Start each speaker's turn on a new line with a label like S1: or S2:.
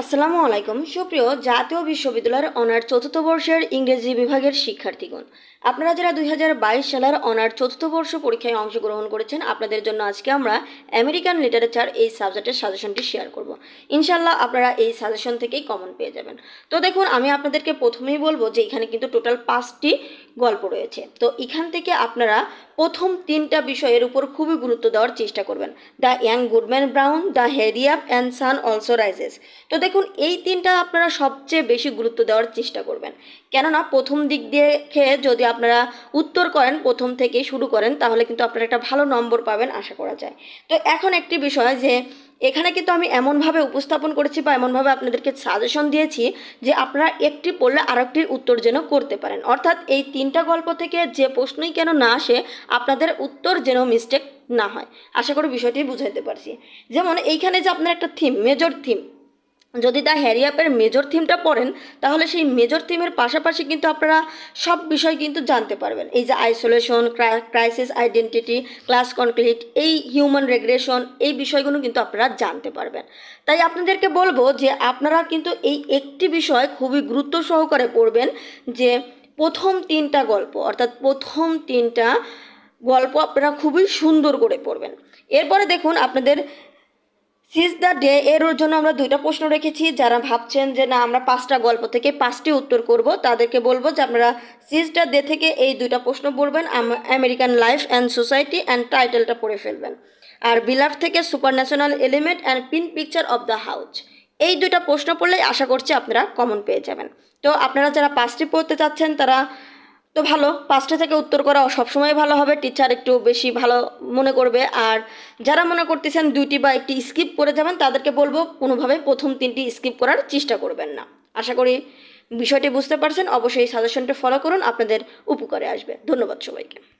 S1: আসসালামু আলাইকুম। সুপ্রিয় জাতীয় বিশ্ববিদ্যালয়ের অনার চতুর্থ বর্ষের ইংরেজি বিভাগের শিক্ষার্থীগণ, আপনারা যারা দুই হাজার বাইশ সালের অনার চতুর্থ বর্ষ পরীক্ষায় অংশগ্রহণ করেছেন, আপনাদের জন্য আজকে আমরা আমেরিকান লিটারেচার এই সাবজেক্টের সাজেশনটি শেয়ার করব। ইনশাল্লাহ আপনারা এই সাজেশন থেকেই কমন পেয়ে যাবেন। তো দেখুন, আমি আপনাদেরকে প্রথমেই বলব যে এখানে কিন্তু টোটাল পাঁচটি গল্প রয়েছে। তো এখান থেকে আপনারা প্রথম তিনটা বিষয়ের উপর খুবই গুরুত্ব দেওয়ার চেষ্টা করবেন। The Young Goodman Brown, the Hairy Ape and Sun Also Rises. তো দেখুন, এই তিনটা আপনারা সবচেয়ে বেশি গুরুত্ব দেওয়ার চেষ্টা করবেন। কেননা, প্রথম দিক দিয়ে যদি আপনারা উত্তর করেন, প্রথম থেকে শুরু করেন, তাহলে কিন্তু আপনারা একটা ভালো নম্বর পাবেন, আশা করা যায়। তো এখন একটি বিষয় যে এখানে কিন্তু আমি এমনভাবে উপস্থাপন করেছি বা এমনভাবে আপনাদেরকে সাজেশন দিয়েছি যে আপনারা একটি পড়লে আরেকটির উত্তর যেন করতে পারেন। অর্থাৎ এই তিনটা গল্প থেকে যে প্রশ্নই কেন না আসে, আপনাদের উত্তর যেন মিস্টেক না হয়। আশা করি বিষয়টি বুঝাইতে পারছি। যেমন এইখানে যে আপনার একটা থিম মেজর থিম যদি দ্য হ্যারিয়াপের মেজর থিমটা পড়েন, তাহলে সেই মেজর থিমের পাশাপাশি কিন্তু আপনারা সব বিষয় কিন্তু জানতে পারবেন। এই যে isolation crisis identity class conflict এই হিউম্যান রেগ্রেশন এই বিষয়গুলো কিন্তু আপনারা জানতে পারবেন। তাই আপনাদেরকে বলব যে আপনারা কিন্তু এই একটি বিষয় খুবই গুরুত্ব সহকারে পড়বেন যে প্রথম তিনটা গল্প, অর্থাৎ প্রথম তিনটা গল্প আপনারা খুবই সুন্দর করে পড়বেন। এরপরে দেখুন আপনাদের সিজ দ্য ডে এর জন্য আমরা দুইটা প্রশ্ন রেখেছি, যারা ভাবছেন যে না, আমরা পাঁচটা গল্প থেকে পাঁচটি উত্তর করব, তাদেরকে বলব যে আপনারা সিজ দ্য ডে থেকে এই দুইটা প্রশ্ন পড়বেন American life and society and টাইটেলটা পড়ে ফেলবেন। আর বিলাফ থেকে super national element and pin picture of the house এই দুইটা প্রশ্ন পড়লেই আশা করছি আপনারা কমন পেয়ে যাবেন। তো আপনারা যারা পাঁচটি পড়তে চাচ্ছেন, তারা তো ভালো, পাঁচটা থেকে উত্তর করা সবসময় ভালো হবে। টিচার একটু বেশি ভালো মনে করবে। আর যারা মনে করতেছেন দুইটি বা একটি স্কিপ করে যাবেন, তাদেরকে বলব কোনোভাবে প্রথম তিনটি স্কিপ করার চেষ্টা করবেন না। আশা করি বিষয়টি বুঝতে পারছেন। অবশ্যই সাজেশনটা ফলো করুন। আপনাদের উপকারে আসবে। ধন্যবাদ সবাইকে।